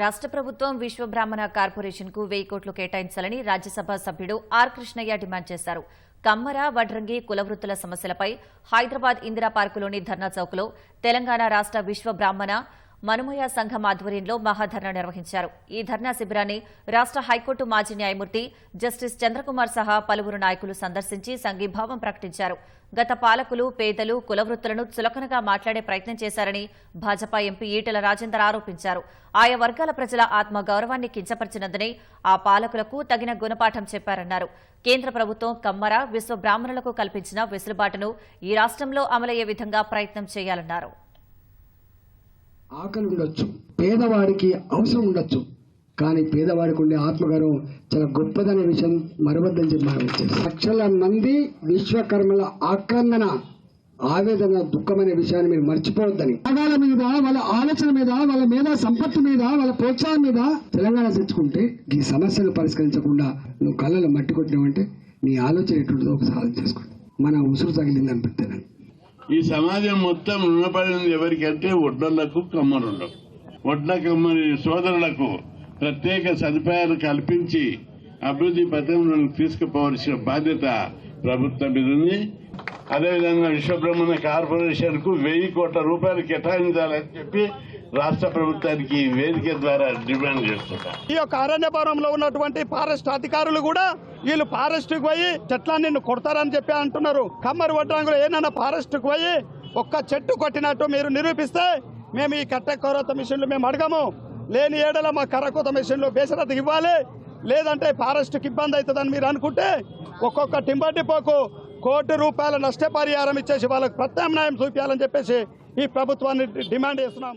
రాష్ట్ర ప్రభుత్వం విశ్వ బ్రాహ్మణ కార్పొరేషన్కు వెయ్యి కోట్లు కేటాయించాలని రాజ్యసభ సభ్యుడు ఆర్ కృష్ణయ్య డిమాండ్ చేశారు. కమ్మర వడ్రంగి కులవృత్తుల సమస్యలపై హైదరాబాద్ ఇందిరా పార్కులోని ధర్నా చౌక్లో తెలంగాణ రాష్ట్ర విశ్వ బ్రాహ్మణ మనుమయ సంఘం ఆధ్వర్యంలో మహాధర్నా నిర్వహించారు. ఈ ధర్నా శిబిరాన్ని రాష్ట్ర హైకోర్టు మాజీ న్యాయమూర్తి జస్టిస్ చంద్రకుమార్ సహా పలువురు నాయకులు సందర్శించి సంఘీభావం ప్రకటించారు. గత పాలకులు పేదలు కులవృత్తులను చులకనగా మాట్లాడే ప్రయత్నం చేశారని భాజపా ఎంపీ ఈటెల రాజేందర్ ఆరోపించారు. ఆయా వర్గాల ప్రజల ఆత్మ గౌరవాన్ని కించపరిచినందునే ఆ పాలకులకు తగిన గుణపాఠం చెప్పారన్నారు. కేంద్ర ప్రభుత్వం కమ్మర విశ్వ బ్రాహ్మణులకు కల్పించిన వెసులుబాటును ఈ రాష్ట్రంలో అమలయ్యే విధంగా ప్రయత్నం చేయాలన్నారు. ఆకలి ఉండొచ్చు. పేదవాడికి అవసరం ఉండొచ్చు. కానీ పేదవాడికి ఉండే ఆత్మగౌరవం చాలా గొప్పదనే విషయం మరవద్దని చెప్పి మనం లక్షల మంది విశ్వకర్మల ఆక్రందన ఆవేదన దుఃఖమనే విషయాన్ని మీరు మర్చిపోవద్దని. త్యాగాల మీద వాళ్ళ ఆలోచన మీద వాళ్ళ మీద సంపత్తి మీద వాళ్ళ ప్రోత్సాహం మీద తెలంగాణ తెచ్చుకుంటే ఈ సమస్యను పరిష్కరించకుండా నువ్వు కళ్ళలో మట్టి కొట్టినావంటే నీ ఆలోచన ఎటుంటుందో ఒకసారి చేసుకోండి మన ఉసురు తగిలింది అనిపిస్తే ఈ సమాజం మొత్తం రుణపడింది ఎవరికంటే ఒడ్డళ్ళకు కమ్మరులకు వడ్ల కమ్మని సోదరులకు ప్రత్యేక సదుపాయాలు కల్పించి అభివృద్ధి పథంలో తీసుకుపోవలసిన బాధ్యత ప్రభుత్వం మీద ఉంది. అదేవిధంగా విశ్వబ్రహ్మణ కార్పొరేషన్కు వెయ్యి కోట్ల రూపాయలు కేటాయించాలని చెప్పి రాష్ట్ర ప్రభుత్వానికి వేదిక ద్వారా డిమాండ్ చేస్తున్నారు. ఈ యొక్క అరణ్యపురంలో ఉన్నటువంటి ఫారెస్ట్ అధికారులు కూడా వీళ్ళు ఫారెస్ట్కు పోయి చెట్లని నిన్ను కొడతారని చెప్పి అంటున్నారు. కమ్మరి వడ్రాంగులు ఏనన్నా ఫారెస్ట్కు పోయి ఒక్క చెట్టు కొట్టినట్టు మీరు నిరూపిస్తే మేము ఈ కట్ట కొరత మిషన్లు మేము అడగము. లేని ఏడల మా కర్రకోత మిషన్లు బేసరతకి ఇవ్వాలి. లేదంటే ఫారెస్ట్కి ఇబ్బంది అవుతుందని మీరు అనుకుంటే ఒక్కొక్క టింబర్ డిపోకు కోటి రూపాయల నష్టపరిహారం ఇచ్చేసి వాళ్ళకు ప్రత్యామ్నాయం చూపించాలని చెప్పేసి ఈ ప్రభుత్వాన్ని డిమాండ్ చేస్తున్నాం.